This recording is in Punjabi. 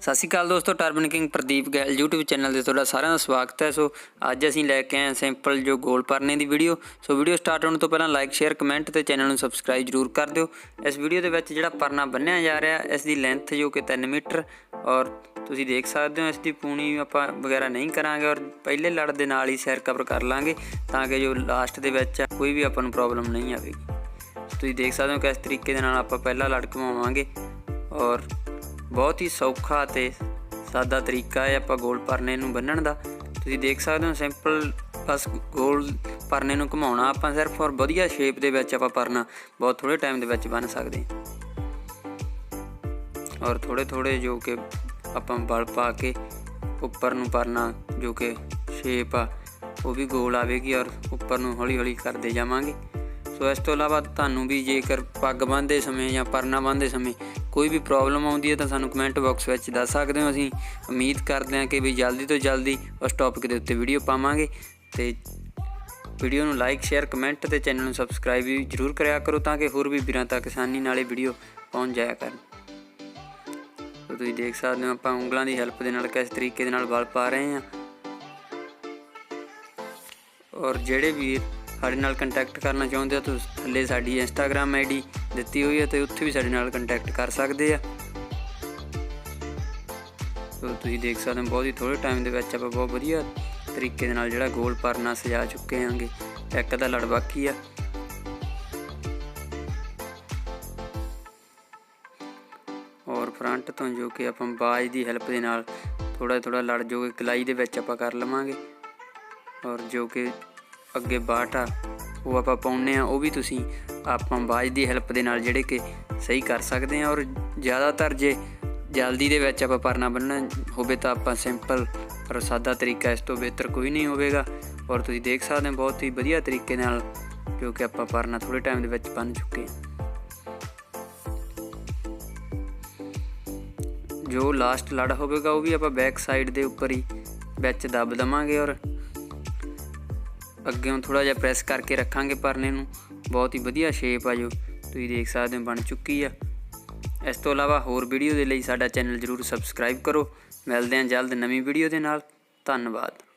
ਸਤਿ ਸ਼੍ਰੀ ਅਕਾਲ ਦੋਸਤੋ turban king Pradeep Gail YouTube channel ਤੇ ਤੁਹਾਡਾ ਸਾਰਿਆਂ ਦਾ ਸਵਾਗਤ ਹੈ। ਸੋ ਅੱਜ ਅਸੀਂ ਲੈ ਕੇ ਆਏ ਹਾਂ ਸਿੰਪਲ ਜੋ ਗੋਲ ਪਰਨੇ ਦੀ ਵੀਡੀਓ ਸੋ ਵੀਡੀਓ ਸਟਾਰਟ ਹੋਣ ਤੋਂ ਪਹਿਲਾਂ ਲਾਈਕ ਸ਼ੇਅਰ ਕਮੈਂਟ ਤੇ ਚੈਨਲ ਨੂੰ ਸਬਸਕ੍ਰਾਈਬ ਜਰੂਰ ਕਰ ਦਿਓ। ਇਸ ਵੀਡੀਓ ਦੇ ਵਿੱਚ ਜਿਹੜਾ ਪਰਨਾ ਬੰਨਿਆ ਜਾ ਰਿਹਾ, ਇਸ ਦੀ ਲੈਂਥ ਜੋ ਕਿ 3 ਮੀਟਰ ਔਰ ਤੁਸੀਂ ਦੇਖ ਸਕਦੇ ਹੋ, ਇਸ ਦੀ ਪੂਣੀ ਆਪਾਂ ਵਗੈਰਾ ਨਹੀਂ ਕਰਾਂਗੇ ਔਰ ਪਹਿਲੇ ਲੜ ਦੇ ਨਾਲ ਹੀ ਸਿਰ ਕਵਰ ਕਰ ਲਾਂਗੇ ਤਾਂ ਕਿ ਜੋ ਲਾਸਟ ਦੇ ਵਿੱਚ ਕੋਈ ਵੀ ਆਪਾਂ ਨੂੰ ਪ੍ਰੋਬਲਮ ਨਹੀਂ ਆਵੇਗੀ। ਤੁਸੀਂ ਦੇਖ ਸਕਦੇ ਹੋ ਕਿਸ ਤਰੀਕੇ ਦੇ ਨਾਲ ਆਪਾਂ ਪਹਿਲਾ ਲੜ ਘੁਮਾਵਾਂਗੇ ਔਰ ਬਹੁਤ ਹੀ ਸੌਖਾ ਤੇ ਸਾਦਾ ਤਰੀਕਾ ਹੈ ਆਪਾਂ ਗੋਲ ਪਰਨੇ ਨੂੰ ਬੰਨਣ ਦਾ। ਤੁਸੀਂ ਦੇਖ ਸਕਦੇ ਹੋ ਸਿੰਪਲ ਬਸ ਗੋਲ ਪਰਨੇ ਨੂੰ ਘੁਮਾਉਣਾ ਆਪਾਂ ਸਿਰਫ ਔਰ ਵਧੀਆ ਸ਼ੇਪ ਦੇ ਵਿੱਚ ਆਪਾਂ ਪਰਨਾ ਬਹੁਤ ਥੋੜੇ ਟਾਈਮ ਦੇ ਵਿੱਚ ਬੰਨ ਸਕਦੇ ਹਾਂ। ਔਰ ਥੋੜੇ ਥੋੜੇ ਜੋ ਕਿ ਆਪਾਂ ਬਲ ਪਾ ਕੇ ਉੱਪਰ ਨੂੰ ਪਰਨਾ ਜੋ ਕਿ ਸ਼ੇਪ ਆ, ਉਹ ਵੀ ਗੋਲ ਆਵੇਗੀ ਔਰ ਉੱਪਰ ਨੂੰ ਹੌਲੀ ਹੌਲੀ ਕਰਦੇ ਜਾਵਾਂਗੇ। ਸੋ ਇਸ ਤੋਂ ਇਲਾਵਾ ਤੁਹਾਨੂੰ ਵੀ ਜੇਕਰ ਪੱਗ ਬੰਨ੍ਹਦੇ ਸਮੇਂ ਜਾਂ ਪਰਨਾ ਬੰਨ੍ਹਦੇ ਸਮੇਂ ਕੋਈ ਵੀ ਪ੍ਰੋਬਲਮ ਆਉਂਦੀ ਹੈ ਤਾਂ ਸਾਨੂੰ ਕਮੈਂਟ ਬਾਕਸ ਵਿੱਚ ਦੱਸ ਸਕਦੇ ਹੋ। ਅਸੀਂ ਉਮੀਦ ਕਰਦੇ ਹਾਂ ਕਿ ਵੀ ਜਲਦੀ ਤੋਂ ਜਲਦੀ ਉਸ ਟੌਪਿਕ ਦੇ ਉੱਤੇ ਵੀਡੀਓ ਪਾਵਾਂਗੇ। ਤੇ ਵੀਡੀਓ ਨੂੰ ਲਾਈਕ ਸ਼ੇਅਰ ਕਮੈਂਟ ਤੇ ਚੈਨਲ ਨੂੰ ਸਬਸਕ੍ਰਾਈਬ ਵੀ ਜਰੂਰ ਕਰਿਆ ਕਰੋ ਤਾਂ ਕਿ ਹੋਰ ਵੀ ਵੀਰਾਂ ਤੱਕ ਆਸਾਨੀ ਨਾਲ ਇਹ ਵੀਡੀਓ ਪਹੁੰਚ ਜਾਇਆ ਕਰਨ। ਸੋ ਤੁਸੀਂ ਦੇਖ ਸਕਦੇ ਹੋ ਆਪਾਂ ਉਂਗਲਾਂ ਦੀ ਹੈਲਪ ਦੇ ਨਾਲ ਕਿਸ ਤਰੀਕੇ ਦੇ ਨਾਲ ਵਲ ਪਾ ਰਹੇ ਹਾਂ। ਔਰ ਜਿਹੜੇ ਵੀ ਸਾਡੇ ਨਾਲ ਕੰਟੈਕਟ ਕਰਨਾ ਚਾਹੁੰਦੇ ਹੋ ਤੁਸੀਂ ਥੱਲੇ ਸਾਡੀ ਇੰਸਟਾਗ੍ਰam ਆਈਡੀ ਦਿੱਤੀ ਹੋਈ ਹੈ ਤੇ ਉੱਥੇ ਵੀ ਸਾਡੇ ਨਾਲ ਕੰਟੈਕਟ ਕਰ ਸਕਦੇ ਆ। ਸੋ ਤੁਸੀਂ ਦੇਖ ਸਕਦੇ ਹੋ, ਬਹੁਤ ਹੀ ਥੋੜੇ ਟਾਈਮ ਦੇ ਵਿੱਚ ਆਪਾਂ ਬਹੁਤ ਵਧੀਆ ਤਰੀਕੇ ਦੇ ਨਾਲ ਜਿਹੜਾ ਗੋਲ ਪਰਨਾ ਸਜਾ ਚੁੱਕੇ ਆਂਗੇ ਇੱਕ ਦਾ ਲੜ ਬਾਕੀ ਆ। ਔਰ ਫਰੰਟ ਤੋਂ ਜੋ ਕਿ ਆਪਾਂ ਬਾਜ ਦੀ ਹੈਲਪ ਦੇ ਨਾਲ ਥੋੜਾ ਥੋੜਾ ਲੜ ਜੋ ਕਿ ਕਲਾਈ ਦੇ ਵਿੱਚ ਆਪਾਂ ਕਰ ਲਵਾਂਗੇ। ਔਰ ਜੋ ਕਿ ਅੱਗੇ ਬਾਟ ਆ, ਉਹ ਆਪਾਂ ਪਾਉਨੇ ਆ ਉਹ ਵੀ ਤੁਸੀਂ ਆਪਾਂ ਬਾਜ ਦੀ ਹੈਲਪ ਦੇ ਨਾਲ ਜਿਹੜੇ ਕਿ ਸਹੀ ਕਰ ਸਕਦੇ ਆ ਔਰ ਜ਼ਿਆਦਾਤਰ ਜੇ ਜਲਦੀ ਦੇ ਵਿੱਚ ਆਪਾਂ ਪਰਨਾ ਬੰਨਣਾ ਹੋਵੇ ਤਾਂ ਆਪਾਂ ਸਿੰਪਲ ਪਰ ਸਾਦਾ ਤਰੀਕਾ ਇਸ ਤੋਂ ਬਿਹਤਰ ਕੋਈ ਨਹੀਂ ਹੋਵੇਗਾ। ਔਰ ਤੁਸੀਂ ਦੇਖ ਸਕਦੇ ਹੋ, ਬਹੁਤ ਹੀ ਵਧੀਆ ਤਰੀਕੇ ਨਾਲ ਕਿਉਂਕਿ ਆਪਾਂ ਪਰਨਾ ਥੋੜੇ ਟਾਈਮ ਦੇ ਵਿੱਚ ਬੰਨ ਚੁੱਕੇ ਹਾਂ। ਜੋ ਲਾਸਟ ਲੜ ਹੋਵੇਗਾ, ਉਹ ਵੀ ਆਪਾਂ ਬੈਕ ਸਾਈਡ ਦੇ ਉੱਪਰ ਹੀ ਵਿੱਚ ਦੱਬ ਦਵਾਂਗੇ ਔਰ ਅੱਗੇ ਅੱਗੇੋਂ ਥੋੜਾ ਜਿਹਾ ਪ੍ਰੈਸ ਕਰਕੇ ਰੱਖਾਂਗੇ ਪਰਨੇ ਨੂੰ। ਬਹੁਤ ਹੀ ਵਧੀਆ ਸ਼ੇਪ ਆ ਜੋ। ਤੁਸੀਂ ਦੇਖ ਸਕਦੇ ਹੋ ਬਣ ਚੁੱਕੀ ਆ। ਇਸ ਤੋਂ ਇਲਾਵਾ ਹੋਰ ਵੀਡੀਓ ਦੇ ਲਈ ਸਾਡਾ ਚੈਨਲ ਜਰੂਰ ਸਬਸਕ੍ਰਾਈਬ ਕਰੋ। ਮਿਲਦੇ ਹਾਂ ਜਲਦ ਨਵੀਂ ਵੀਡੀਓ ਦੇ ਨਾਲ। ਧੰਨਵਾਦ।